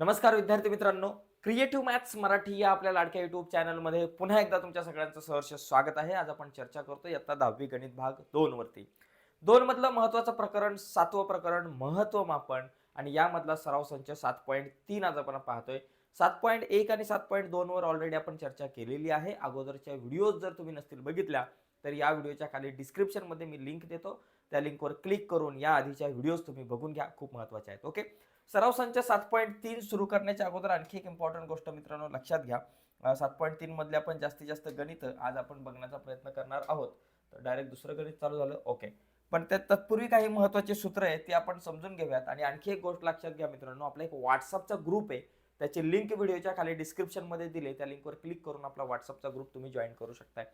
नमस्कार विद्यार्थी मित्रांनो. क्रिएटिव्ह मॅथ्स मराठी या आपल्या लाडक्या युट्यूब चॅनलमध्ये पुन्हा एकदा तुमच्या सगळ्यांचं सहर्ष स्वागत आहे. आज आपण चर्चा करतो इयत्ता दहावी गणित भाग दोन वरती. दोन मधलं महत्वाचं प्रकरण सातवं प्रकरण महत्त्व मापन आणि यामधला सराव संच सात पॉईंट तीन आज आपण पाहतोय. सात पॉईंट एक आणि सात पॉईंट दोन वर ऑलरेडी आपण चर्चा केलेली आहे. अगोदरच्या व्हिडिओज जर तुम्ही नसतील बघितल्या तर या व्हिडिओच्या खाली डिस्क्रिप्शनमध्ये मी लिंक देतो. त्या लिंकवर क्लिक करून या आधीच्या व्हिडिओज तुम्ही बघून घ्या. खूप महत्त्वाच्या आहेत. ओके सराव संच सात पॉईंट तीन सुरू करण्याच्या अगोदर आणखी एक इम्पॉर्टंट गोष्ट मित्रांनो लक्षात घ्या. सात पॉईंट तीन मधले आपण जास्तीत जास्त गणित आज आपण बघण्याचा प्रयत्न करणार आहोत. तर डायरेक्ट दुसरं गणित चालू झालं. ओके पण त्या तत्पूर्वी काही महत्त्वाचे सूत्र आहे ते आपण समजून घेऊयात. आणि आणखी एक गोष्ट लक्षात घ्या मित्रांनो आपला एक व्हॉट्सअपचा ग्रुप आहे. त्याची लिंक व्हिडिओच्या खाली डिस्क्रिप्शनमध्ये दिले. त्या लिंकवर क्लिक करून आपला व्हॉट्सअपचा ग्रुप तुम्ही जॉईन करू शकताय.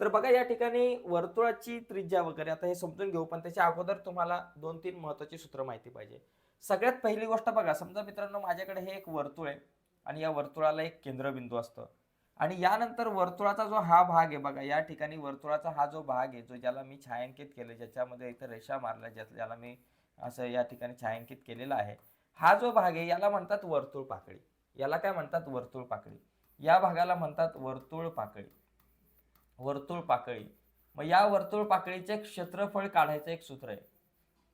तर बघा या ठिकाणी वर्तुळाची त्रिज्या वगैरे आता हे समजून घेऊ पण त्याच्या अगोदर तुम्हाला दोन तीन महत्वाची सूत्र माहिती पाहिजे. सगळ्यात पहिली गोष्ट बघा समजा मित्रांनो माझ्याकडे हे एक वर्तुळ आहे आणि या वर्तुळाला एक केंद्रबिंदू असतं. आणि यानंतर वर्तुळाचा जो हा भाग आहे बघा या ठिकाणी वर्तुळाचा हा जो भाग आहे जो ज्याला मी छायांकित केलं ज्याच्यामध्ये इथं रेषा मारल्या ज्या ज्याला मी असं या ठिकाणी छायांकित केलेला आहे. हा जो भाग आहे याला म्हणतात वर्तुळ पाकळी. याला काय म्हणतात? वर्तुळ पाकळी. या भागाला म्हणतात वर्तुळ पाकळी. वर्तुळ पाकळी. मग या वर्तुळ पाकळीचे क्षेत्रफळ काढायचं एक सूत्र आहे.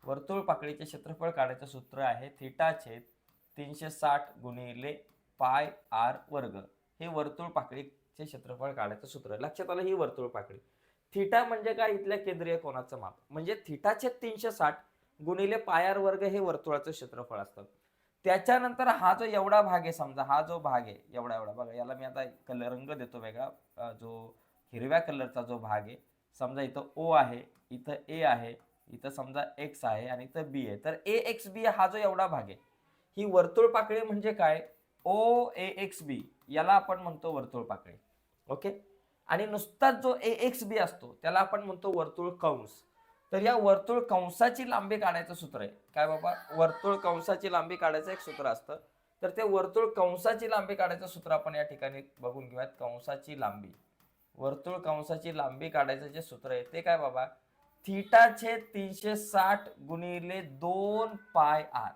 वर्तुळ पाकळीचे क्षेत्रफळ काढायचं सूत्र आहे थिटा छेद तीनशे साठ गुणिले पाय आर वर्ग. हे वर्तुळ पाकळीचे क्षेत्रफळ काढायचं सूत्र. आहे लक्षात आलं ही वर्तुळ पाकळी. थिटा म्हणजे काय? इथल्या केंद्रीय कोणाचं माप. म्हणजे थिटा छेद तीनशे साठ गुणिले पायार वर्ग हे वर्तुळाचं क्षेत्रफळ असतं. त्याच्यानंतर हा जो एवढा भाग आहे समजा हा जो भाग आहे एवढा एवढा भाग याला मी आता कलर रंग देतो वेगळा जो हिरव्या कलरचा जो भाग आहे समजा इथं ओ आहे इथं ए आहे इथं समजा एक्स आहे आणि इथं बी आहे. तर ए एक्स बी हा जो एवढा भाग आहे ही वर्तुळ पाकळी म्हणजे काय? ओ ए एक्स बी याला आपण म्हणतो वर्तुळ पाकळी. ओके आणि नुसताच जो ए एक्स बी असतो त्याला आपण म्हणतो वर्तुळ कंस. तर या वर्तुळ कंसाची लांबी काढायचं सूत्र आहे. काय बाबा? वर्तुळ कंसाची लांबी काढायचं एक सूत्र असतं. तर ते वर्तुळ कंसाची लांबी काढायचं सूत्र आपण या ठिकाणी बघून घेऊयात. कंसाची लांबी. वर्तुळ कंसाची लांबी काढायचं जे सूत्र आहे ते काय बाबा? थिटाचे तीनशे साठ गुणिले दोन पाय आर.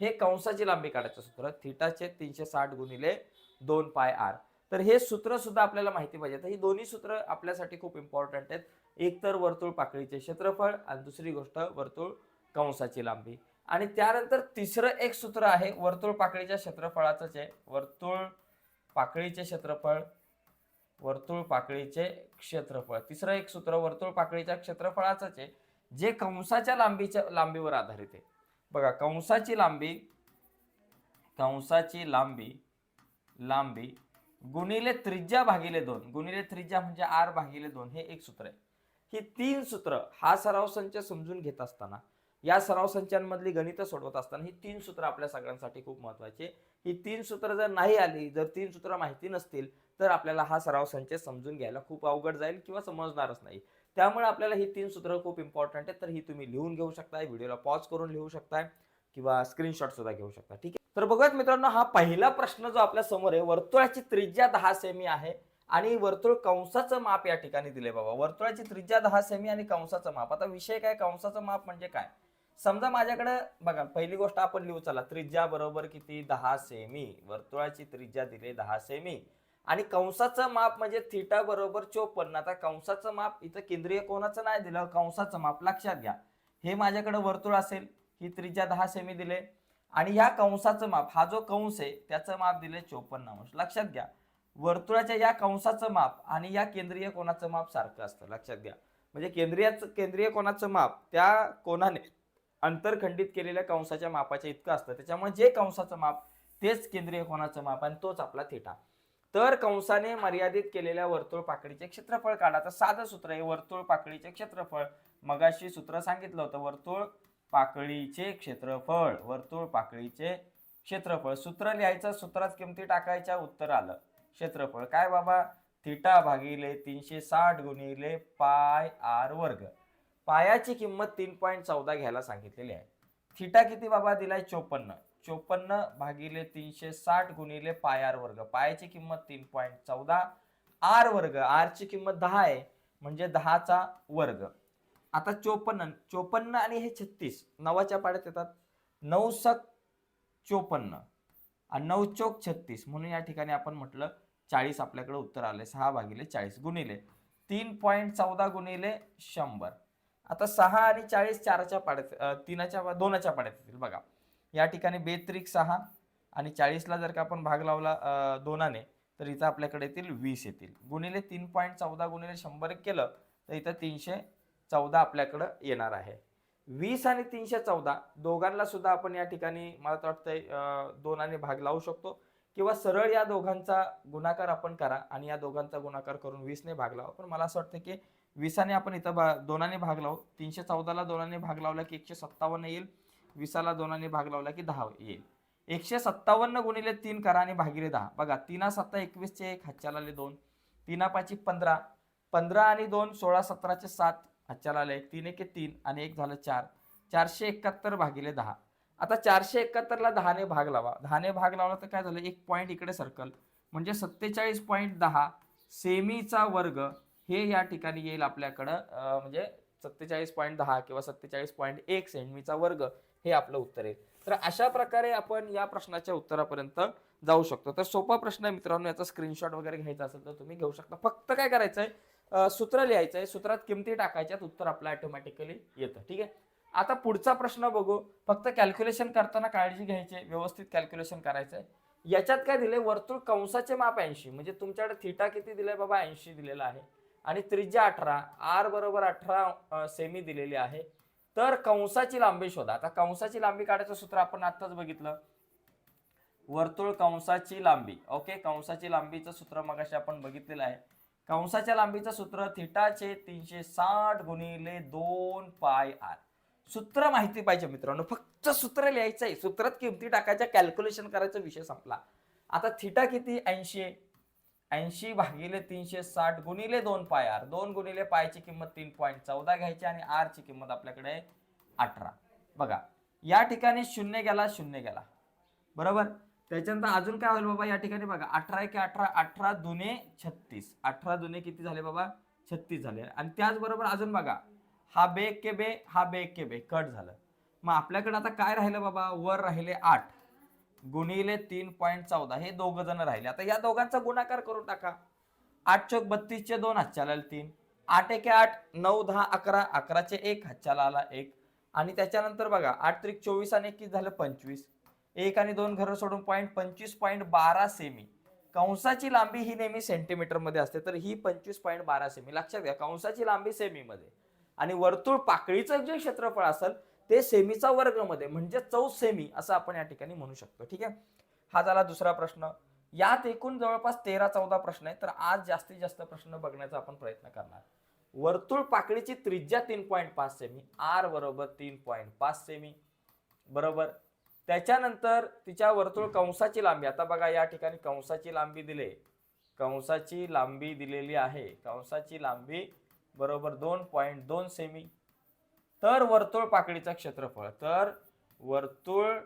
हे कंसाची लांबी काढायचं सूत्र. थिटाचे तीनशे साठ गुणिले दोन पाय आर. तर हे सूत्र सुद्धा आपल्याला माहिती पाहिजे. तर ही दोन्ही सूत्र आपल्यासाठी खूप इम्पॉर्टंट आहेत. एकतर वर्तुळ पाकळीचे क्षेत्रफळ आणि दुसरी गोष्ट वर्तुळ कंसाची लांबी. आणि त्यानंतर तिसरं एक सूत्र आहे वर्तुळ पाकळीच्या क्षेत्रफळाचंच आहे. वर्तुळ पाकळीचे क्षेत्रफळ वर्तुळ पाकळीचे क्षेत्रफळ. तिसरं एक सूत्र वर्तुळ पाकळीच्या क्षेत्रफळाचंच आहे जे कंसाच्या लांबीच्या लांबीवर आधारित आहे. बघा कंसाची लांबी कंसाची लांबी लांबी गुणिले त्रिज्या भागिले दोन. गुणिले त्रिज्या म्हणजे आर भागिले दोन हे एक सूत्र आहे. ही तीन सूत्र हा सराव संच समजून घेत असताना या सराव संचांमधली गणितं सोडवत असताना ही तीन सूत्र आपल्या सगळ्यांसाठी खूप महत्वाची ही तीन सूत्र जर नाही आली जर तीन सूत्र माहिती नसतील तर आपल्याला हा सराव संच समजून घ्यायला खूप अवघड जाईल किंवा समजणारच नाही. त्यामुळे आपल्याला ही तीन सूत्र खूप इम्पॉर्टंट आहेत तर ही तुम्ही लिहून घेऊ शकताय व्हिडिओला पॉज करून लिहू शकताय किंवा स्क्रीनशॉट सुद्धा घेऊ शकता. ठीक आहे? तर बघूयात मित्रांनो हा पहिला प्रश्न जो आपल्यासमोर आहे वर्तुळाची त्रिज्या दहा सेमी आहे आणि वर्तुळ कंसाचं माप या ठिकाणी दिले बाबा. वर्तुळाची त्रिज्या दहा सेमी आणि कंसाचं माप. आता विषय काय? कंसाचं माप म्हणजे काय? समजा माझ्याकडे बघा पहिली गोष्ट आपण लिहू चला त्रिज्या बरोबर किती? दहा सेमी वर्तुळाची त्रिज्या दिली दहा सेमी आणि कंसाचं माप म्हणजे थिटा बरोबर चोपन्न. आता कंसाचं माप इथं केंद्रीय कोणाचं नाही दिलं कंसाचं माप लक्षात घ्या. हे माझ्याकडे वर्तुळ असेल ही त्रिज्या दहा सेमी दिले. आणि ह्या कंसाचं माप हा जो कंस आहे त्याचं माप दिले चोपन्न अंश. लक्षात घ्या. वर्तुळाच्या या कंसाचं माप आणि या केंद्रीय कोणाचं माप सारखं असतं. लक्षात घ्या. म्हणजे केंद्रीय केंद्रीय कोणाचं माप त्या कोणाने अंतरखंडित केलेल्या कंसाच्या मापाच्या इतकं असतं. त्याच्यामुळे जे कंसाचं माप तेच केंद्रीय कोणाचं माप आणि तोच आपला थिटा. तर कंसाने मर्यादित केलेल्या वर्तुळ पाकळीचे क्षेत्रफळ काढा. तर साधं सूत्र आहे वर्तुळ पाकळीचे क्षेत्रफळ. मगाशी सूत्र सांगितलं होतं वर्तुळ पाकळीचे क्षेत्रफळ वर्तुळ पाकळीचे क्षेत्रफळ. सूत्र लिहायचं सूत्रात किमती टाकायच्या उत्तर आलं. क्षेत्रफळ काय बाबा? थिटा भागिले तीनशे साठ गुणिले पाय आर वर्ग. पायाची किंमत तीन पॉईंट चौदा घ्यायला सांगितलेली आहे. थिटा किती बाबा दिलाय? चोपन्न. चोपन्न भागिले तीनशे साठ गुणिले पाय आर वर्ग. पायाची किंमत तीन पॉईंट चौदा. आर वर्ग. आरची किंमत दहा आहे. म्हणजे दहाचा वर्ग. आता चोपन्न. चोपन्न आणि हे छत्तीस. नवाच्या पाड्यात येतात. नऊ सक चोपन्न. आणि नऊ चोक छत्तीस. म्हणून या ठिकाणी आपण म्हटलं चाळीस आपल्याकडे उत्तर आले सहा भागिले चाळीस गुणिले तीन पॉईंट चौदा गुणिले शंभर. आता सहा आणि चाळीस चारच्या पाड्यात अं, तीनाच्या दोनाच्या पाड्यात येतील. बघा या ठिकाणी बेत्रिक सहा आणि चाळीसला जर का आपण भाग लावला दोनाने तर इथं आपल्याकडे येतील वीस येतील. गुणिले तीन पॉईंट चौदा गुणिले शंभर केलं तर इथं तीनशे चौदा आपल्याकडं येणार आहे. वीस आणि तीनशे चौदा दोघांना सुद्धा आपण या ठिकाणी मला तर वाटतंय दोनाने भाग लावू शकतो. किंवा सरळ या दोघांचा गुणाकार आपण करा आणि या दोघांचा गुणाकार करून वीसने भाग लावा. पण मला असं वाटतं की वीसाने आपण इथं भा दोनाने भाग लावू. तीनशे चौदाला दोनाने भाग लावला की एकशे सत्तावन्न येईल. वीसाला दोनाने भाग लावला की दहा येईल. एकशे सत्तावन्न गुणिले तीन करा आणि भागिले दहा. बघा तीना सत्ता एकवीसचे एक हच्च्याला आले दोन. तीना पाची पंधरा. पंधरा आणि दोन सोळा सतराचे सात हच्च्याला आले एक. तीन एक तीन आणि एक झालं चार. चारशे एकाहत्तर भागिले दहा. आता चारशे एकाहत्तरला दहाने भाग लावा. दहाने भाग लावला तर काय झालं? एक पॉईंट इकडे सर्कल म्हणजे सत्तेचाळीस पॉईंट दहा सेमीचा वर्ग हे या ठिकाणी येईल आपल्याकडं म्हणजे सत्तेचाळीस पॉईंट दहा किंवा सत्तेचाळीस पॉईंट एक सेमीचा वर्ग हे आपलं उत्तर येईल तर अशा प्रकारे आपण या प्रश्नाच्या उत्तरापर्यंत जाऊ शकतो. तर सोपा प्रश्न आहे मित्रांनो याचा स्क्रीनशॉट वगैरे घ्यायचा असेल तर तुम्ही घेऊ शकता. फक्त काय करायचं आहे सूत्र लिहायचं आहे सूत्रात किमती टाकायच्यात उत्तर आपलं ऑटोमॅटिकली येतं. ठीक आहे? आता पुढचा प्रश्न बघू. फक्त कॅल्क्युलेशन करताना काळजी घ्यायची आहे, व्यवस्थित कॅल्क्युलेशन करायचं आहे याच्यात काय दिले वर्तुळ कंसाचे माप ऐंशी म्हणजे तुमच्याकडे थिटा किती दिलंय बाबा? ऐंशी दिलेला आहे. आणि त्रिज्या अठरा आर बरोबर अठरा सेमी दिलेली आहे. तर कंसाची लांबी शोधा. आता कंसाची लांबी काढायचं सूत्र आपण आत्ताच बघितलं. वर्तुळ कंसाची लांबी. ओके कंसाची लांबीचं सूत्र मगाशी आपण बघितलेलं आहे. कंसाच्या लांबीचं सूत्र थिटाचे तीनशे साठ गुणिले दोन पाय आर सूत्र माहिती पाहिजे मित्रांनो. फक्त सूत्र लिहायचं आहे सूत्रात किमती टाकायच्या कॅल्क्युलेशन करायचा विषय संपला. आता थिटा किती? ऐंशी. ऐंशी भागिले तीनशे साठ गुणिले दोन पाय आर. दोन गुणिले पायची किंमत तीन पॉईंट चौदा घ्यायची आणि आरची किंमत आपल्याकडे आहे अठरा. बघा या ठिकाणी शून्य गेला शून्य गेला. बरोबर? त्याच्यानंतर अजून काय होईल बाबा या ठिकाणी बघा अठरा एक अठरा अठरा दुने छत्तीस. अठरा दुने किती झाले बाबा? छत्तीस झाले. आणि त्याचबरोबर अजून बघा हा बे के बे हा बे के बे. कट झालं. मग आपल्याकडे आता काय राहिलं बाबा? वर राहिले आठ. गुणिले तीन पॉईंट चौदा. हे दोघ जण राहिले. आता या दोघांचा गुणाकार करून टाका. आठ चौक बत्तीसचे दोन हातच्याला आले तीन. आठ एके आठ नऊ दहा अकरा. अकराचे एक हातच्याला आला एक. आणि त्याच्यानंतर बघा आठ त्रिक चोवीस आणि एक किती झालं पंचवीस. एक आणि दोन घरं सोडून पॉईंट पंचवीस पॉईंट बारा सेमी. कंसाची लांबी ही नेहमी सेंटीमीटरमध्ये असते तर ही पंचवीस पॉईंट बारा सेमी. लक्षात घ्या कंसाची लांबी सेमी मध्ये आणि वर्तुळ पाकळीचं जे क्षेत्रफळ असेल ते सेमीचा वर्गमध्ये म्हणजे चौ सेमी असं आपण या ठिकाणी म्हणू शकतो. ठीक आहे? हा झाला दुसरा प्रश्न. यात एकूण जवळपास तेरा चौदा प्रश्न आहे तर आज जास्तीत जास्त प्रश्न बघण्याचा आपण प्रयत्न करणार. वर्तुळ पाकळीची त्रिज्या तीन पॉईंट पाच सेमी आर बरोबर तीन पॉईंट पाच सेमी. बरोबर? त्याच्यानंतर तिच्या वर्तुळ कंसाची लांबी आता बघा या ठिकाणी कंसाची लांबी दिले. कंसाची लांबी दिलेली आहे. कंसाची लांबी बरोबर दोन पॉईंट दोन सेमी. तर वर्तुळ पाकळीचं क्षेत्रफळ तर वर्तुळ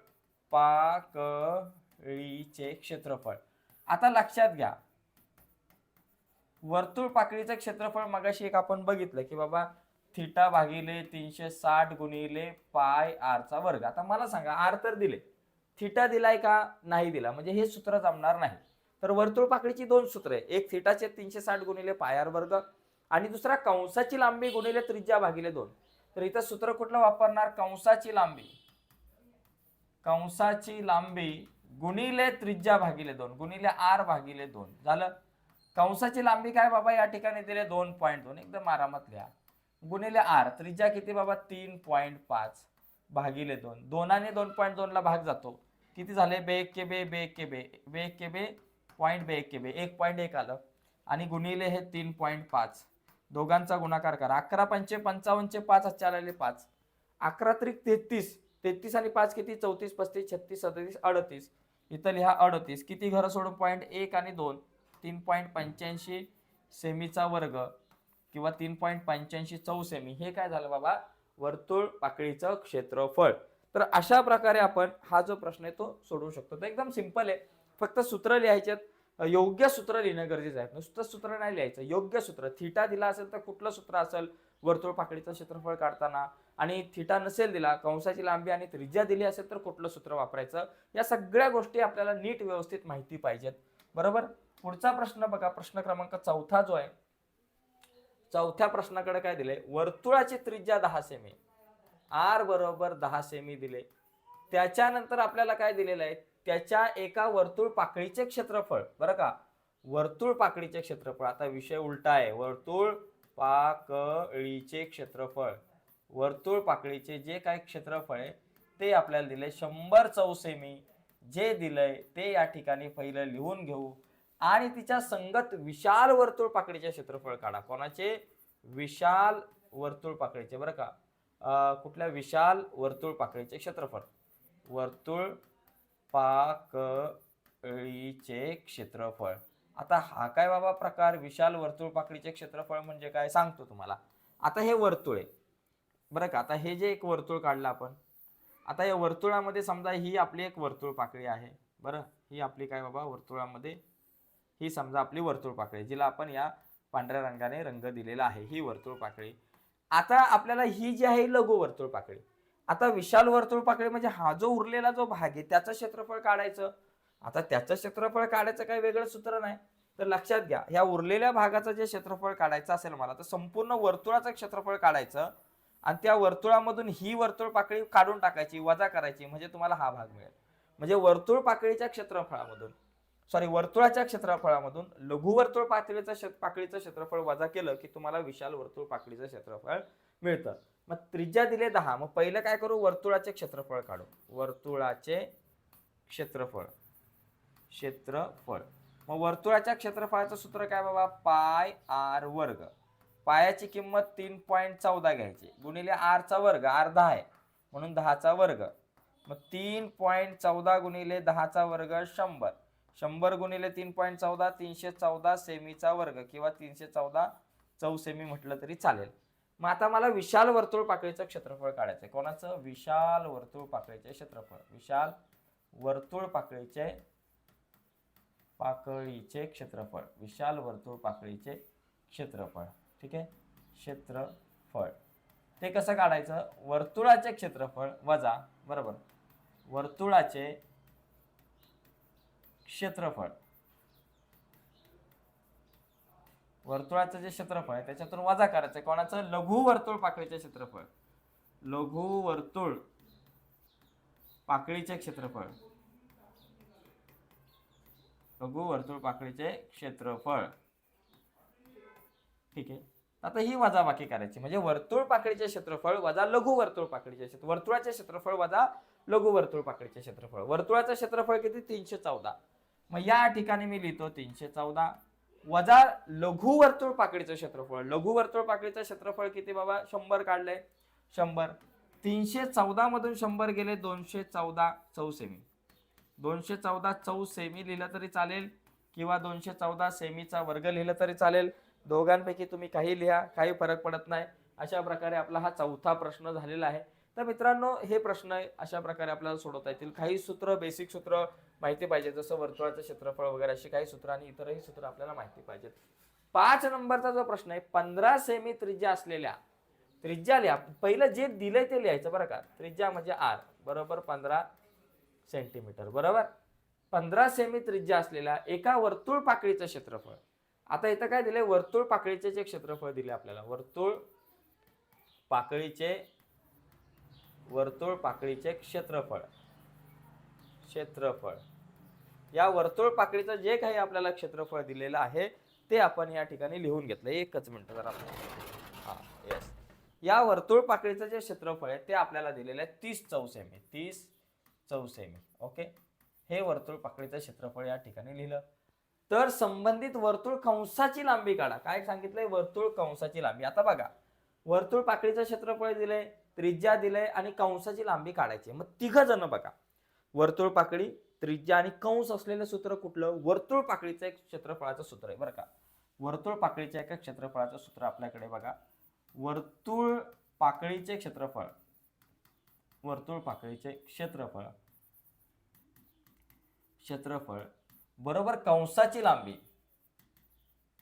पाकळीचे क्षेत्रफळ. आता लक्षात घ्या. वर्तुळ पाकळीचं क्षेत्रफळ मगाशी एक आपण बघितलं की बाबा थिटा भागिले तीनशे साठ गुणिले पाय आरचा वर्ग. आता मला सांगा आर तर दिले. थिटा दिलाय का नाही दिला? म्हणजे हे सूत्र जमणार नाही. तर वर्तुळ पाकळीची दोन सूत्र आहे. एक थिटाचे तीनशे साठ गुणिले पाय आर वर्ग आणि दुसरा कंसाची लांबी गुणिले त्रिज्या भागिले दोन. तर इथं सूत्र कुठलं वापरणार? कंसाची लांबी. कंसाची लांबी गुणिले त्रिज्या भागिले दोन गुणिले आर भागिले दोन. झालं? कंसाची लांबी काय बाबा? या ठिकाणी दिले दोन पॉईंट दोन. एकदम आरामात लिहा. गुणिले आर त्रिज्या किती बाबा? तीन पॉईंट पाच भागिले दोन. दोनाने दोन पॉईंट दोनला भाग जातो. किती झाले? बे के बे बे के बे बे के बे पॉईंट बे के बे. एक पॉईंट एक आलं. आणि गुणिले हे तीन पॉईंट पाच. दोघांचा गुणाकार करा. अकरा पंचे पंचावन्नचे पाच हातच्या आलेले पाच. अकरा त्रिक तेहतीस. तेहतीस आणि पाच किती? चौतीस पस्तीस छत्तीस सदतीस अडतीस. इथं लिहा अडतीस. किती घरं सोडून? पॉईंट एक आणि दोन. तीन पॉईंट पंच्याऐंशी सेमीचा वर्ग किंवा तीन पॉईंट पंच्याऐंशी चौ सेमी हे काय झालं बाबा? वर्तुळ पाकळीचं क्षेत्रफळ. तर अशा प्रकारे आपण हा जो प्रश्न आहे तो सोडवू शकतो. तर एकदम सिंपल आहे. फक्त सूत्र लिहायच्यात योग्य सूत्र लिहिणं गरजेचं आहे. नुसतं सूत्र नाही लिहायचं. योग्य सूत्र. थिटा दिला असेल तर कुठलं सूत्र असेल? वर्तुळ पाकळीचं क्षेत्रफळ काढताना. आणि थिटा नसेल दिला कंसाची लांबी आणि त्रिज्या दिली असेल तर कुठलं सूत्र वापरायचं? या सगळ्या गोष्टी आपल्याला नीट व्यवस्थित माहिती पाहिजेत. बरोबर? पुढचा प्रश्न बघा. प्रश्न क्रमांक चौथा जो आहे चौथ्या प्रश्नाकडे काय दिले वर्तुळाची त्रिज्या दहा सेमी. आर बरोबर दहा सेमी दिले. त्याच्यानंतर आपल्याला काय दिलेलं आहे? त्याच्या एका वर्तुळ पाकळीचे क्षेत्रफळ. बरं का? वर्तुळ पाकळीचे क्षेत्रफळ. आता विषय उलटा आहे. वर्तुळ पाकळीचे क्षेत्रफळ. वर्तुळ पाकळीचे जे काय क्षेत्रफळ आहे ते आपल्याला दिले शंभर चौसेमी. जे दिलंय ते या ठिकाणी पहिलं लिहून घेऊ. आणि तिच्या संगत विशाल वर्तुळ पाकळीचे क्षेत्रफळ काढा. कोणाचे? विशाल वर्तुळ पाकळीचे. बरं का? कुठल्या? विशाल वर्तुळ पाकळीचे क्षेत्रफळ. वर्तुळ पाकळीचे क्षेत्रफळ. आता हा काय बाबा प्रकार? विशाल वर्तुळ पाकळीचे क्षेत्रफळ म्हणजे काय? सांगतो तुम्हाला. आता हे वर्तुळ आहे. बरं का? आता हे जे एक वर्तुळ काढलं आपण. आता या वर्तुळामध्ये समजा ही आपली एक वर्तुळ पाकळी आहे. बरं? ही आपली काय बाबा? वर्तुळामध्ये ही समजा आपली वर्तुळ पाकळी जिला आपण या पांढऱ्या रंगाने रंग दिलेला आहे. ही वर्तुळ पाकळी. आता आपल्याला ही जी आहे लघु वर्तुळ पाकळी. आता विशाल वर्तुळ पाकळी म्हणजे हा जो उरलेला जो भाग आहे त्याचं क्षेत्रफळ काढायचं. आता त्याचं क्षेत्रफळ काढायचं काही वेगळं सूत्र नाही. तर लक्षात घ्या ह्या उरलेल्या भागाचं जे क्षेत्रफळ काढायचं असेल मला तर संपूर्ण वर्तुळाचं क्षेत्रफळ काढायचं आणि त्या वर्तुळामधून ही वर्तुळ पाकळी काढून टाकायची वजा करायची म्हणजे तुम्हाला हा भाग मिळेल. म्हणजे वर्तुळ पाकळीच्या क्षेत्रफळामधून सॉरी वर्तुळाच्या क्षेत्रफळामधून लघु वर्तुळ पातळीचं पाकळीचं क्षेत्रफळ वजा केलं की तुम्हाला विशाल वर्तुळ पाकळीचं क्षेत्रफळ मिळतं. मग त्रिज्या दिले दहा. मग पहिलं काय करू? वर्तुळाचे क्षेत्रफळ काढू. वर्तुळाचे क्षेत्रफळ. क्षेत्रफळ. मग वर्तुळाच्या क्षेत्रफळाचं सूत्र काय बाबा? पाय आर वर्ग. पायाची किंमत तीन पॉईंट चौदा घ्यायची. गुणिले आरचा वर्ग. आर दहा आहे. म्हणून दहाचा वर्ग. मग तीन पॉईंट चौदा गुणिले दहाचा वर्ग शंभर. शंभर गुणिले तीन पॉईंट चौदा तीनशे चौदा सेमीचा वर्ग किंवा तीनशे चौदा चौसेमी म्हटलं तरी चालेल. मग आता मला विशाल वर्तुळ पाकळीचं क्षेत्रफळ काढायचं आहे कोणाचं? विशाल वर्तुळ पाकळीचे क्षेत्रफळ. विशाल वर्तुळ पाकळीचे पाकळीचे क्षेत्रफळ. विशाल वर्तुळ पाकळीचे क्षेत्रफळ. ठीक आहे? क्षेत्रफळ. ते कसं काढायचं? वर्तुळाचे क्षेत्रफळ वजा बरोबर? वर्तुळाचे क्षेत्रफळ. वर्तुळाचं जे क्षेत्रफळ आहे त्याच्यातून वजा करायचं कोणाचं? लघु वर्तुळ पाकळीचे क्षेत्रफळ. लघु वर्तुळ पाकळीचे क्षेत्रफळ. लघु वर्तुळ पाकळीचे क्षेत्रफळ. ठीक आहे. आता ही वजाबाकी करायची. म्हणजे वर्तुळ पाकळीचे क्षेत्रफळ वजा लघु वर्तुळ पाकळीचे क्षेत्र वर्तुळाचे क्षेत्रफळ वजा लघु वर्तुळ पाकळीचे क्षेत्रफळ. वर्तुळाचं क्षेत्रफळ किती? तीनशे चौदा. मग या ठिकाणी मी लिहितो तीनशे चौदा. वजा लघु वर्तुळ पाकळीचं क्षेत्रफळ. लघु वर्तुळ पाकळीचं क्षेत्रफळ किती बाबा? शंभर काढलंय. शंभर. तीनशे चौदा मधून शंभर गेले दोनशे चौदा चौ सेमी. दोनशे चौदा चौ सेमी लिहिलं तरी चालेल किंवा दोनशे चौदा सेमीचा वर्ग लिहिलं तरी चालेल. दोघांपैकी तुम्ही काही लिहा काही फरक पडत नाही. अशा प्रकारे आपला हा चौथा प्रश्न झालेला आहे. तर मित्रांनो हे प्रश्न अशा प्रकारे आपल्याला सोडवता येतील. काही सूत्र बेसिक सूत्र माहिती पाहिजे जसं वर्तुळाचं क्षेत्रफळ वगैरे अशी काही सूत्र आणि इतरही सूत्र आपल्याला माहिती पाहिजेत. पाच नंबरचा जो प्रश्न आहे पंधरा सेमी त्रिज्या असलेल्या त्रिज्या लिहा. पहिलं जे दिलंय ते लिहायचं बरं का. त्रिज्या म्हणजे आर बरोबर पंधरा सेंटीमीटर बरोबर? पंधरा सेमी त्रिज्या असलेल्या एका वर्तुळ पाकळीचं क्षेत्रफळ. आता इथं काय दिले वर्तुळ पाकळीचे जे क्षेत्रफळ दिले आपल्याला वर्तुळ पाकळीचे वर्तुळ पाकळीचे क्षेत्रफळ. क्षेत्रफळ. या वर्तुळ पाकळीचं जे काही आपल्याला क्षेत्रफळ दिलेलं आहे ते आपण या ठिकाणी लिहून घेतलं एकच मिनटं जरा. हा येस या वर्तुळ पाकळीचं जे क्षेत्रफळ आहे ते आपल्याला दिलेलं आहे तीस चौसेमी. तीस चौसेमी. ओके? हे वर्तुळ पाकळीचं क्षेत्रफळ या ठिकाणी लिहिलं. तर संबंधित वर्तुळ कंसाची लांबी काढा. काय सांगितलंय? वर्तुळ कंसाची लांबी. आता बघा. वर्तुळ पाकळीचं क्षेत्रफळ दिलंय त्रिज्या दिलंय आणि कंसाची लांबी काढायची. मग तिघ जण बघा. वर्तुळ पाकळी त्रिज्या आणि कंस असलेलं सूत्र कुठलं? वर्तुळ पाकळीचं एक क्षेत्रफळाचं सूत्र आहे बरं का. वर्तुळ पाकळीच्या एका क्षेत्रफळाचं सूत्र आपल्याकडे बघा. वर्तुळ पाकळीचे क्षेत्रफळ. वर्तुळ पाकळीचे क्षेत्रफळ. क्षेत्रफळ बरोबर कंसाची लांबी.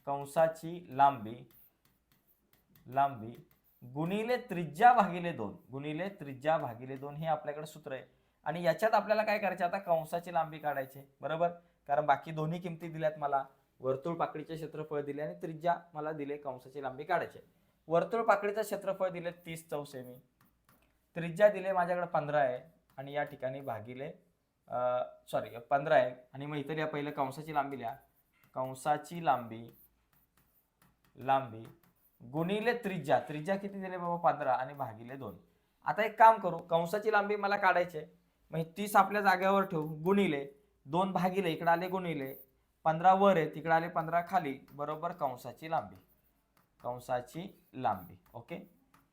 कंसाची लांबी. लांबी. गुणिले त्रिज्या भागिले दोन. गुणिले त्रिज्या भागिले दोन हे आपल्याकडे सूत्र आहे. आणि याच्यात आपल्याला काय करायचे? आता कंसाची लांबी काढायची. बरोबर? कारण बाकी दोन्ही किमती दिल्यात मला. वर्तुळ पाकडीचे क्षेत्रफळ दिले आणि त्रिज्या मला दिले कंसाची लांबी काढायची. वर्तुळ पाकडीचं क्षेत्रफळ दिले तीस चौसेमी त्रिज्या दिले माझ्याकडे पंधरा आहे. आणि या ठिकाणी भागिले सॉरी पंधरा आहे. आणि मग इतर या पहिलं कंसाची लांबी लिहा. कंसाची लांबी लांबी गुणिले त्रिज्या. त्रिज्या किती दिले बाबा? पंधरा आणि भागिले दोन. आता एक काम करू. कंसाची लांबी मला काढायची आहे. मग तीस आपल्या जागेवर ठेवू. गुणिले दोन भागिले इकडे आले गुणिले. पंधरा वर आहे तिकडे आले पंधरा खाली. बरोबर कंसाची लांबी. कंसाची लांबी. ओके?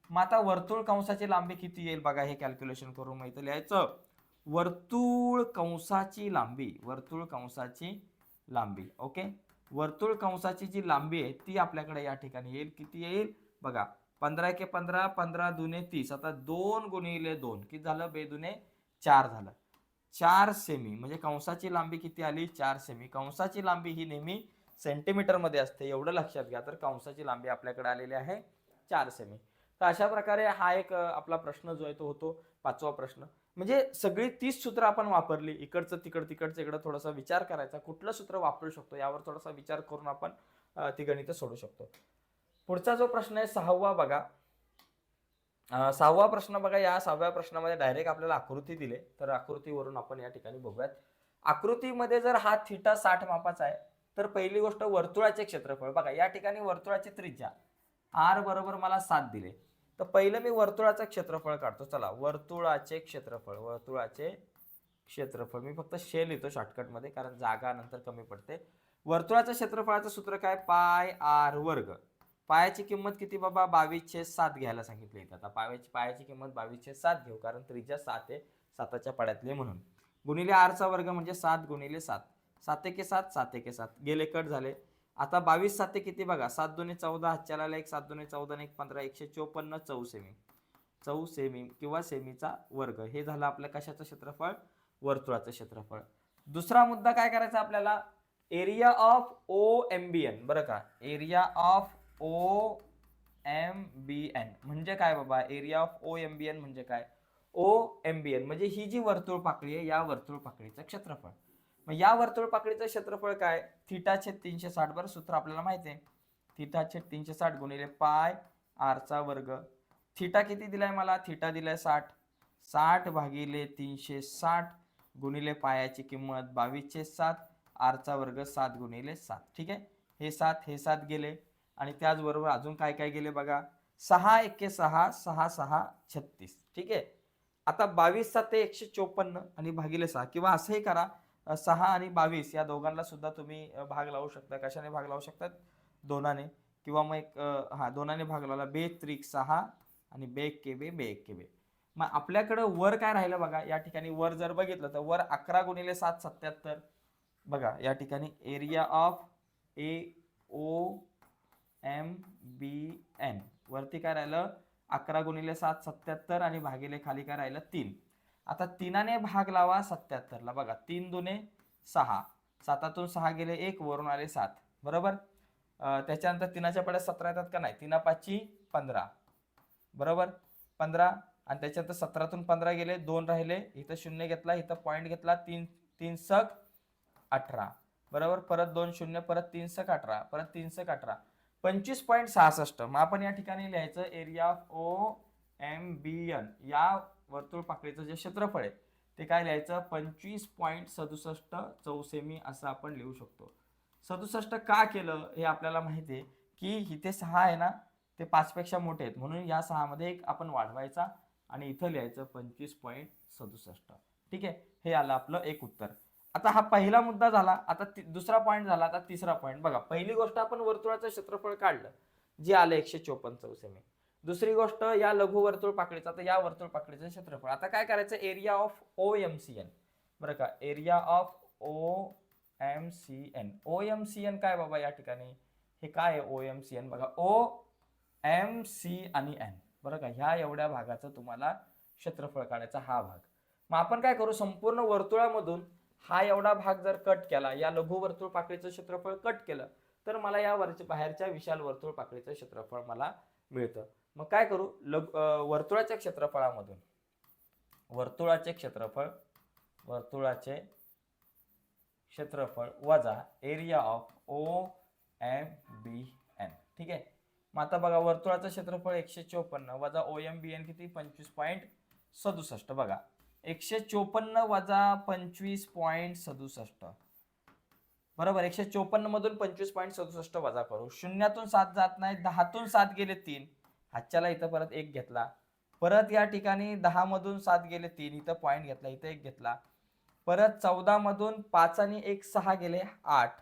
मग आता वर्तुळ कंसाची लांबी किती येईल बघा? हे कॅल्क्युलेशन करून मग इथं लिहायचं. वर्तुळ कंसाची लांबी. वर्तुळ कंसाची लांबी. ओके? वर्तुळ कंसाची जी लांबी आहे ती आपल्याकडे या ठिकाणी येईल. किती येईल? बघा पंधरा के पंधरा पंधरा दुने तीस. आता दोन गुणिले दोन. किती झालं? बेदुने चार झालं. चार सेमी म्हणजे कंसाची लांबी किती आली? चार सेमी कंसाची लांबी ही नेहमी सेंटीमीटरमध्ये असते. एवढं लक्षात घ्या. तर कंसाची लांबी आपल्याकडे आलेली आहे चार सेमी तर अशा प्रकारे हा एक आपला प्रश्न जो आहे तो होतो पाचवा प्रश्न. म्हणजे सगळी तीच सूत्र आपण वापरली इकडचं तिकड तिकडचं इकडं थोडासा विचार करायचा. कुठलं सूत्र वापरू शकतो यावर थोडासा विचार करून आपण ती गणितं सोडू शकतो. पुढचा जो प्रश्न आहे सहावा बघा. सहावा प्रश्न बघा या सहाव्या प्रश्नामध्ये डायरेक्ट आपल्याला आकृती दिले. तर आकृतीवरून आपण या ठिकाणी बघूयात. आकृतीमध्ये जर हा थिटा साठ मापाचा आहे तर पहिली गोष्ट वर्तुळाचे क्षेत्रफळ. बघा या ठिकाणी वर्तुळाची त्रिज्या. आर बरोबर मला सात दिले. तर पहिलं मी वर्तुळाचं क्षेत्रफळ काढतो. चला वर्तुळाचे क्षेत्रफळ वर्तुळाचे क्षेत्रफळ. मी फक्त शे येतो शॉर्टकटमध्ये कारण जागा नंतर कमी पडते. वर्तुळाच्या क्षेत्रफळाचं सूत्र काय? पाय आर वर्ग. पायाची किंमत किती बाबा? बावीसशे सात घ्यायला सांगितली इथं. आता पायाची पायाची किंमत बावीसशे सात घेऊ कारण त्रिज्या सात आहे साताच्या पाड्यातले म्हणून. गुणिले आरचा वर्ग म्हणजे सात गुणिले सात. सात एके सात सात एके सात. गेले कट झाले. आता बावीस साते किती बघा? सात दोन्ही चौदा हातच्याला एक सात दोन्ही चौदा आणि एक पंधरा एकशे चोपन्न चौ सेमी चौ सेमी किंवा सेमीचा वर्ग. हे झालं आपलं कशाचं क्षेत्रफळ? वर्तुळाचं क्षेत्रफळ. दुसरा मुद्दा काय करायचा आपल्याला? Area of O M B N बरं का? Area of O M B N म्हणजे काय बाबा? Area of O M B N म्हणजे काय? ओ एम बी एन म्हणजे ही जी वर्तुळ पाकळी आहे या वर्तुळ पाकळीचं क्षेत्रफळ. मग या वर्तुळ पाकळीचं क्षेत्रफळ काय? थिटा छेद तीनशे साठ बरं सूत्र आपल्याला माहिती आहे. थिटाचे तीनशे साठ गुणिले पाय आरचा वर्ग. थिटा किती दिलाय मला? थिटा दिलाय साठ. साठ भागिले तीनशे साठ गुणिले पायाची किंमत बावीसशे सात. आरचा वर्ग सात गुणिले सात. ठीक आहे? हे सात हे सात गेले. आणि त्याचबरोबर अजून काय काय गेले बघा? सहा एके सहा सहा सहा छत्तीस. ठीक आहे? आता बावीस सात ते एकशे चोपन्न आणि भागिले सहा. किंवा असंही करा सहा आणि बावीस या दोघांना सुद्धा तुम्ही भाग लावू शकता. कशाने भाग लावू शकतात? दोनाने. किंवा मग एक हा दोनाने भाग लावला. बे त्रिक सहा आणि बे एक के बे बे एक के बे. मग आपल्याकडं वर काय राहिलं बघा? या ठिकाणी वर जर बघितलं तर वर अकरा गुणिले सात सत्याहत्तर. बघा या ठिकाणी area of A O M B N वरती काय राहिलं? अकरा गुणिले सात सत्याहत्तर आणि भागिले खाली काय राहिलं? तीन. आता तीनाने भाग लावा सत्याहत्तरला. बघा तीन दुने सहा. सातातून सहा गेले एक वरून आले सात. बरोबर? त्याच्यानंतर तीनाच्या पड्या सतरा येतात का नाही? तीना पाचची पंधरा. बरोबर? पंधरा. आणि त्याच्यानंतर सतरातून पंधरा गेले दोन राहिले. इथं शून्य घेतला इथं पॉईंट घेतला तीन तीन सक अठरा. बरोबर? परत दोन शून्य परत तीन सक अठरा परत तीन सक अठरा. पंचवीस पॉईंट सहासष्ट. मग आपण या ठिकाणी लिहायचं area of O M B N या वर्तुळ पाकळीचं जे क्षेत्रफळ आहे ते काय लिहायचं? पंचवीस पॉईंट सदुसष्ट चौसेमी असं आपण लिहू शकतो. सदुसष्ट का केलं हे आपल्याला माहिती आहे की इथे सहा आहे ना ते पाचपेक्षा मोठे आहेत. म्हणून या सहामध्ये एक आपण वाढवायचा आणि इथं लिहायचं पंचवीस पॉईंट सदुसष्ट. ठीक आहे? हे आलं आपलं एक उत्तर. आता हा पहिला मुद्दा झाला आता दुसरा पॉईंट झाला आता तिसरा पॉईंट बघा पहिली गोष्ट आपण वर्तुळाचं क्षेत्रफळ काढलं जे आलं एकशे चोपन्न चौसेमी. दुसरी गोष्ट या लघु वर्तुळ पाकळीचा तर या वर्तुळ पाकळीचं क्षेत्रफळ. आता काय करायचं? Area of O M C N बरं का? Area of O M C N O M C N काय बाबा या ठिकाणी? हे काय आहे ओ एम सी एन बघा ओ एम सी आणि एन बरं का? ह्या एवढ्या भागाचं तुम्हाला क्षेत्रफळ काढायचा हा भाग. मग आपण काय करू? संपूर्ण वर्तुळामधून हा एवढा भाग जर कट केला या लघु वर्तुळ पाकळीचं क्षेत्रफळ कट केलं तर मला या वरच्या बाहेरच्या विशाल वर्तुळ पाकळीचं क्षेत्रफळ मला मिळतं. मग काय करू? लग वर्तुळाच्या क्षेत्रफळामधून. वर्तुळाचे क्षेत्रफळ वर्तुळाचे क्षेत्रफळ वजा area of O M B N ठीक आहे? मग आता बघा वर्तुळाचं क्षेत्रफळ एकशे चोपन्न वजा ओ एम बी एन किती? पंचवीस पॉईंट सदुसष्ट. बघा एकशे चोपन्न वजा पंचवीस पॉईंट सदुसष्ट. बरोबर? एकशे चोपन्न मधून पंचवीस पॉईंट सदुसष्ट वजा करू. शून्यातून सात जात नाही दहातून सात गेले तीन. आजच्याला इथं परत एक घेतला. परत या ठिकाणी दहा मधून सात गेले तीन इथं पॉईंट घेतला इथं एक घेतला. परत चौदा मधून पाच आणि एक सहा गेले आठ.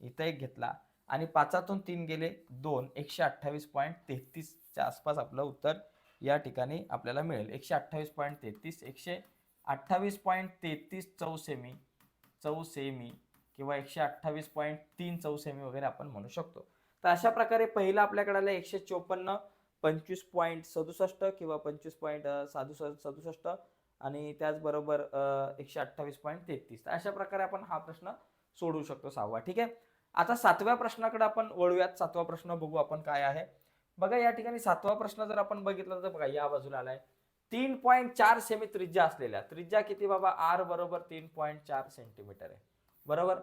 इथं एक घेतला. आणि पाचातून तीन गेले दोन. एकशे अठ्ठावीस पॉईंट तेहतीसच्या आसपास आपलं उत्तर या ठिकाणी आपल्याला मिळेल. एकशे अठ्ठावीस पॉईंट तेहतीस एकशे अठ्ठावीस पॉईंट तेहतीस चौसेमी चौसेमी किंवा एकशे अठ्ठावीस पॉईंट तीन चौसेमी वगैरे आपण म्हणू शकतो. तर अशा प्रकारे पहिलं आपल्याकडे आलं एकशे चोपन्न पंचवीस पॉईंट सदुसष्ट किंवा पंचवीस पॉईंट सदुसष्ट सदुसष्ट आणि त्याचबरोबर एकशे अठ्ठावीस पॉईंट तेहतीस. तर अशा प्रकारे आपण हा प्रश्न सोडवू शकतो सहावा. ठीक आहे? आता सातव्या प्रश्नाकडे आपण वळूयात. सातवा प्रश्न बघू आपण काय आहे. बघा या ठिकाणी सातवा प्रश्न जर आपण बघितला तर बघा या बाजूला आलाय. तीन पॉईंट चार सेमी त्रिज्या असलेल्या त्रिज्या किती बाबा? आर बरोबर तीन पॉईंट चार सेंटीमीटर आहे. बरोबर?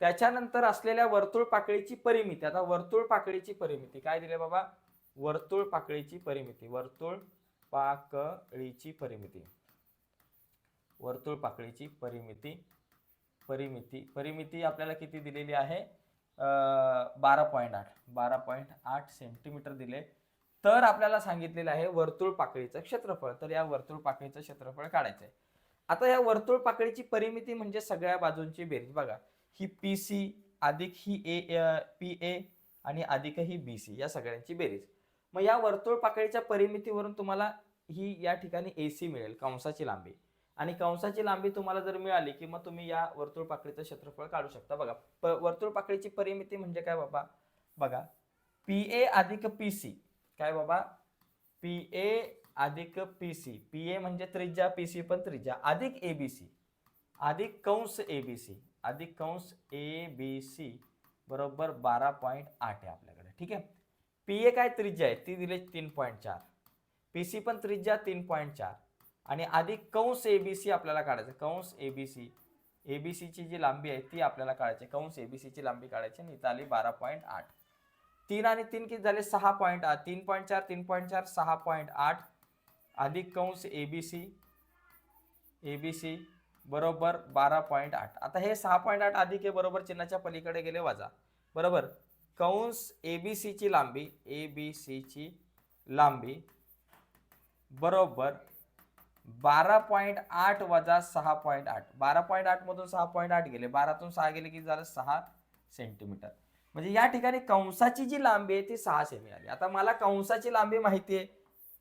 त्याच्यानंतर असलेल्या वर्तुळ पाकळीची परिमिती आता वर्तुळ पाकळीची परिमिती काय दिले बाबा? वर्तुळ पाकळीची परिमिती वर्तुळ पाकळीची परिमिती. वर्तुळ पाकळीची परिमिती परिमिती परिमिती आपल्याला किती दिलेली आहे? बारा पॉईंट आठ. बारा पॉईंट आठ सेंटीमीटर दिले. तर आपल्याला सांगितलेलं आहे वर्तुळ पाकळीचं क्षेत्रफळ. तर या वर्तुळ पाकळीचं क्षेत्रफळ काढायचं आहे आता या वर्तुळ पाकळीची परिमिती म्हणजे सगळ्या बाजूंची बेरीज. बघा ही पी सी अधिक ही ए पी ए आणि अधिक ही बी सी या सगळ्यांची बेरीज. मग या वर्तुळ पाकळीच्या परिमितीवरून तुम्हाला ही या ठिकाणी ए सी मिळेल कंसाची लांबी. आणि कंसाची लांबी तुम्हाला जर मिळाली की मग तुम्ही या वर्तुळ पाकळीचं क्षेत्रफळ काढू शकता. बघा प- वर्तुळ पाकळीची परिमिती म्हणजे काय बाबा? बघा पी ए अधिक पी सी काय बाबा? पी ए अधिक पी सी पी ए म्हणजे त्रिज्या पी सी पण त्रिज्या. अधिक ए बी सी अधिक कंस ए बी सी अधिक कंस ए बी सी बरोबर बारा पॉईंट आठ आहे आपल्याकडे. ठीक आहे? पी ए काय त्रिज्या आहे? ती दिली तीन पॉईंट चार. पी सी पण त्रिज्या तीन पॉईंट चार. आणि आधी कंस ए बी सी आपल्याला काढायचं. कंस A B C A B सीची जी लांबी आहे ती आपल्याला काढायची. कंस ए बी सीची लांबी काढायची आणि इथं आली बारा पॉईंट आठ. तीन आणि तीन किती झाले? सहा पॉईंट आठ. तीन पॉईंट चार तीन पॉईंट चार सहा पॉईंट आठ. अधिक कंस A B C A B C बरोबर बारा पॉईंट आठ. आता हे सहा पॉईंट आठ अधिक हे बरोबर चिन्हाच्या पलीकडे गेले वजा. बरोबर? कंस ए बी सीची लांबी ए बी सीची लांबी बरोबर बारा पॉईंट आठ वजा सहा पॉईंट आठ. बारा पॉईंट आठमधून सहा पॉईंट आठ गेले. बारातून सहा गेले की झालं? सहा सेंटीमीटर. म्हणजे या ठिकाणी कंसाची जी लांबी आहे ती सहा सेमी आली. आता मला कंसाची लांबी माहिती आहे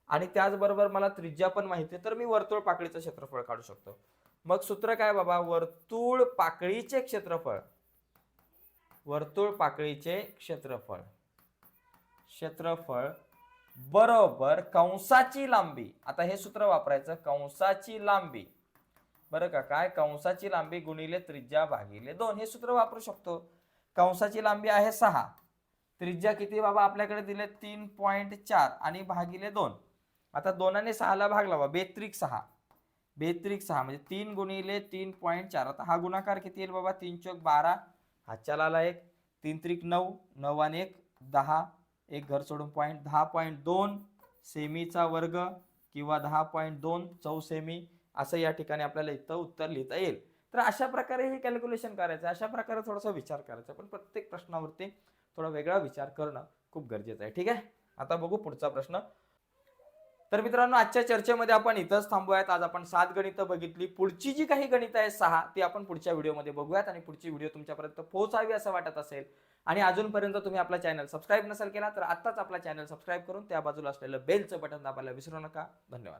आणि त्याचबरोबर मला त्रिज्या पण माहिती आहे तर मी वर्तुळ पाकळीचं क्षेत्रफळ काढू शकतो. मग सूत्र काय बाबा? वर्तुळ पाकळीचे क्षेत्रफळ. वर्तुळ पाकळीचे क्षेत्रफळ. क्षेत्रफळ बरोबर कंसाची लांबी. आता हे सूत्र वापरायचं कंसाची लांबी. बरं का? काय? कंसाची लांबी गुणिले त्रिज्या भागिले दोन. हे सूत्र वापरू शकतो. कंसाची लांबी आहे सहा. त्रिज्या किती बाबा आपल्याकडे दिले? तीन पॉईंट चार आणि भागिले दोन. आता दोनाने सहाला भाग लावा बेत्रिक सहा. बेत्रिक सहा म्हणजे तीन गुणिले तीन पॉईंट चार. आता हा गुणाकार किती येईल बाबा? तीन चौक बारा. हातच्याला आला एक तीन त्रिक नऊ नऊ आणि एक दहा. एक घर सोडून पॉईंट दहा पॉईंट दोन सेमीचा वर्ग किंवा दहा पॉईंट दोन चौ सेमी असं या ठिकाणी आपल्याला इथं उत्तर लिहिता येईल. तर अशा प्रकारे हे कॅल्क्युलेशन करायचं अशा प्रकारे थोडासा विचार करायचा पण प्रत्येक प्रश्नावरती थोडा वेगळा विचार करणं खूप गरजेचं आहे. ठीक आहे? आता बघू पुढचा प्रश्न. तर मित्रांनो आजच्या चर्चेमध्ये आपण इथंच थांबूयात. आज आपण सात गणितं बघितली. पुढची जी काही गणितं आहेत सहा ती आपण पुढच्या व्हिडिओमध्ये बघूयात आणि पुढची व्हिडिओ तुमच्यापर्यंत पोहोचावी असं वाटत असेल. आणि अजूनपर्यंत तुम्ही आपला चॅनल सबस्क्राईब नसेल केला तर आत्ताच आपला चॅनल सबस्क्राईब करून त्या बाजूला असलेलं बेलचं बटन दाबायला विसरू नका. धन्यवाद.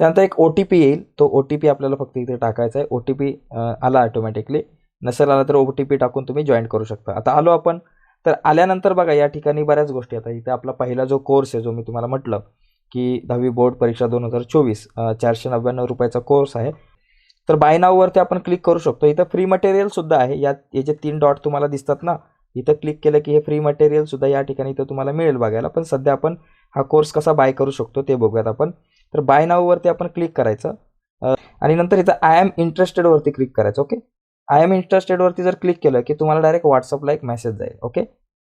त्यानंतर एक ओ टी पी येईल. तो ओ टी पी आपल्याला फक्त इथे टाकायचा आहे. ओ टी पी आला ऑटोमॅटिकली नसेल आला तर ओ टी पी टाकून तुम्ही जॉईन करू शकता. आता आलो आपण. तर आल्यानंतर बघा या ठिकाणी बऱ्याच गोष्टी आता इथे आपला पहिला जो कोर्स आहे जो मी तुम्हाला म्हटलं की दहावी बोर्ड परीक्षा दोन हजार चोवीस चारशे नव्याण्णव रुपयाचा कोर्स आहे. तर बाय नाववरती आपण क्लिक करू शकतो. इथं फ्री मटेरियलसुद्धा आहे. यात हे जे तीन डॉट तुम्हाला दिसतात ना इथं क्लिक केलं की हे फ्री मटेरियलसुद्धा या ठिकाणी इथं तुम्हाला मिळेल बघायला. पण सध्या आपण हा कोर्स कसा बाय करू शकतो ते बघूयात आपण. तर बाय नाववरती आपण क्लिक करायचं. आणि नंतर इथं आय एम इंटरेस्टेडवरती क्लिक करायचं ओके आय एम इंटरेस्टेडवरती जर क्लिक केलं की तुम्हाला डायरेक्ट व्हॉट्सअपला एक मेसेज जाईल ओके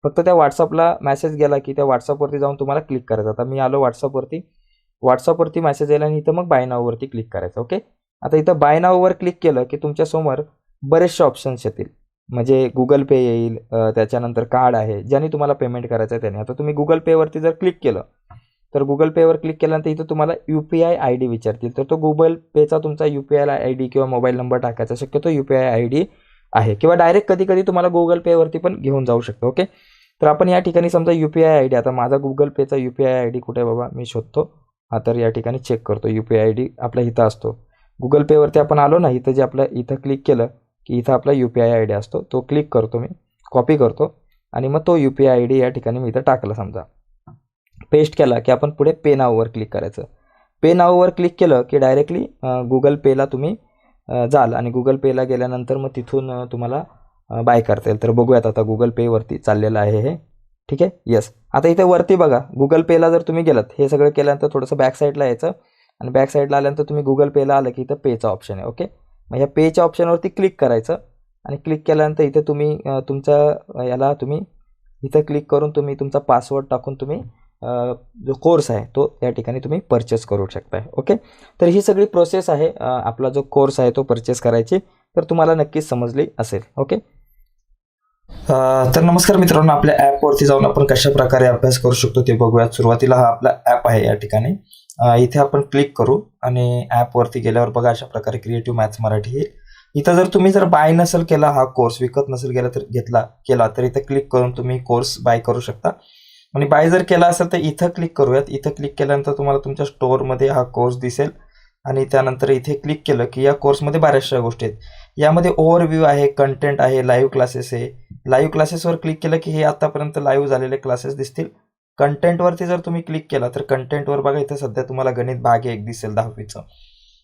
फक्त त्या व्हॉट्सअपला मेसेज गेला की त्या व्हॉट्सअपवरती जाऊन तुम्हाला क्लिक करायचं. आता मी आलो व्हॉट्सअपवरती व्हॉट्सअपवरती मेसेज येईल आणि इथं मग बाय नाववरती क्लिक करायचं ओके आता इथं बाय नाववर क्लिक केलं की तुमच्यासमोर बरेचसे ऑप्शन्स येतील. म्हणजे गुगल पे येईल त्याच्यानंतर कार्ड आहे ज्याने तुम्हाला पेमेंट करायचं आहे त्याने. आता तुम्ही गुगल पेवरती जर क्लिक केलं तर गुगल पेवर क्लिक केल्यानंतर इथं तुम्हाला U P I I D विचारतील. तर तो गुगल पेचा तुमचा U P I I D किंवा मोबाईल नंबर टाकायचा. शक्यतो U P I I D आहे. किंवा डायरेक्ट कधी कधी तुम्हाला गुगल पेवरती पण घेऊन जाऊ शकतो ओके तर आपण या ठिकाणी समजा U P I I D आता माझा गुगल पेचा U P I I D कुठे आहे बाबा? मी शोधतो. हा तर या ठिकाणी चेक करतो. U P I I D आपला इथं असतो. गुगल पेवरती आपण आलो ना इथं जे आपलं इथं क्लिक केलं की इथं आपला U P I I D असतो. तो क्लिक करतो मी. कॉपी करतो. आणि मग तो U P I I D या ठिकाणी मी इथं टाकला समजा. पेस्ट केला की आपण पुढे पे नाववर क्लिक करायचं. पे नाववर क्लिक केलं की डायरेक्टली गुगल पेला तुम्ही जाल आणि गुगल पेला गेल्यानंतर मग तिथून तुम्हाला बाय करता येईल. तर बघूयात आता गुगल पेवरती चाललेलं आहे हे. ठीक आहे? येस आता इथे वरती बघा. गुगल पेला जर तुम्ही गेलात हे सगळं केल्यानंतर थोडंसं बॅक साईडला यायचं. आणि बॅक साईडला आल्यानंतर तुम्ही गुगल पेला आलं की इथं पेचा ऑप्शन आहे. ओके मग ह्या पेच्या ऑप्शनवरती क्लिक करायचं. आणि क्लिक केल्यानंतर इथे तुम्ही तुमचा याला तुम्ही इथं क्लिक करून तुम्ही तुमचा पासवर्ड टाकून तुम्ही जो कोर्स आहे तो या ठिकाणी तुम्ही परचेस करू शकताय. ओके तर ही सगळी प्रोसेस आहे. आपला जो कोर्स आहे तो परचेस करायची. तर तुम्हाला नक्कीच समजली असेल. ओके तर नमस्कार मित्रांनो आपल्या ॲपवरती जाऊन आपण कशा प्रकारे अभ्यास करू शकतो ते बघूयात. सुरुवातीला हा आपला ॲप आहे या ठिकाणी. इथे आपण क्लिक करू आणि ॲपवरती गेल्यावर बघा अशा प्रकारे क्रिएटिव्ह मॅथ्स मराठी येईल. इथं जर तुम्ही जर बाय नसेल केला हा कोर्स विकत नसेल गेला तर घेतला केला तर इथं क्लिक करून तुम्ही कोर्स बाय करू शकता. आणि बाय जर केला असेल तर इथं क्लिक करूयात. इथं क्लिक केल्यानंतर तुम्हाला तुमच्या स्टोअरमध्ये हा कोर्स दिसेल. आणि त्यानंतर इथे क्लिक केलं की या कोर्समध्ये बऱ्याचशा गोष्टी आहेत. यामध्ये ओव्हरव्ह्यू आहे कंटेंट आहे लाईव्ह क्लासेस आहे. लाईव्ह क्लासेसवर क्लिक केलं की हे आतापर्यंत लाईव्ह झालेले क्लासेस दिसतील. कंटेंटवरती जर तुम्ही क्लिक केला तर कंटेंटवर बघा इथं सध्या तुम्हाला गणित भाग एक दिसेल दहावीचं.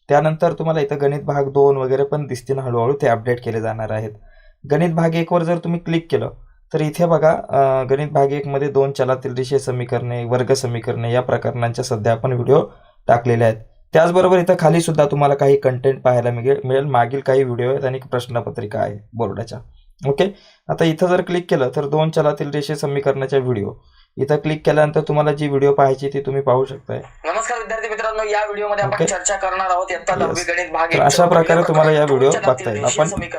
त्यानंतर तुम्हाला इथं गणित भाग दोन वगैरे पण दिसतील. हळूहळू ते अपडेट केले जाणार आहेत. गणित भाग एकवर जर तुम्ही क्लिक केलं तर इथे बघा गणित भाग एकमध्ये दोन चलातील रेषीय समीकरणे वर्ग समीकरणे या प्रकरणांच्या सध्या आपण व्हिडिओ टाकलेले आहेत. त्याचबरोबर इथं खाली सुद्धा तुम्हाला काही कंटेंट पाहायला मिळेल मिळेल. मागील काही व्हिडिओ आहेत आणि प्रश्नपत्रिका आहे बोर्डाच्या. ओके आता इथं जर क्लिक केलं तर दोन चलातील रेषीय समीकरणाच्या व्हिडिओ इथं क्लिक केल्यानंतर तुम्हाला जी व्हिडिओ पाहायची ती तुम्ही पाहू शकताय. नमस्कार विद्यार्थी मित्रांनो या व्हिडिओमध्ये आपण. चर्चा करणार आहोत. गणित भाग अशा प्रकारे तुम्हाला या व्हिडिओ बघता येईल. आपण-.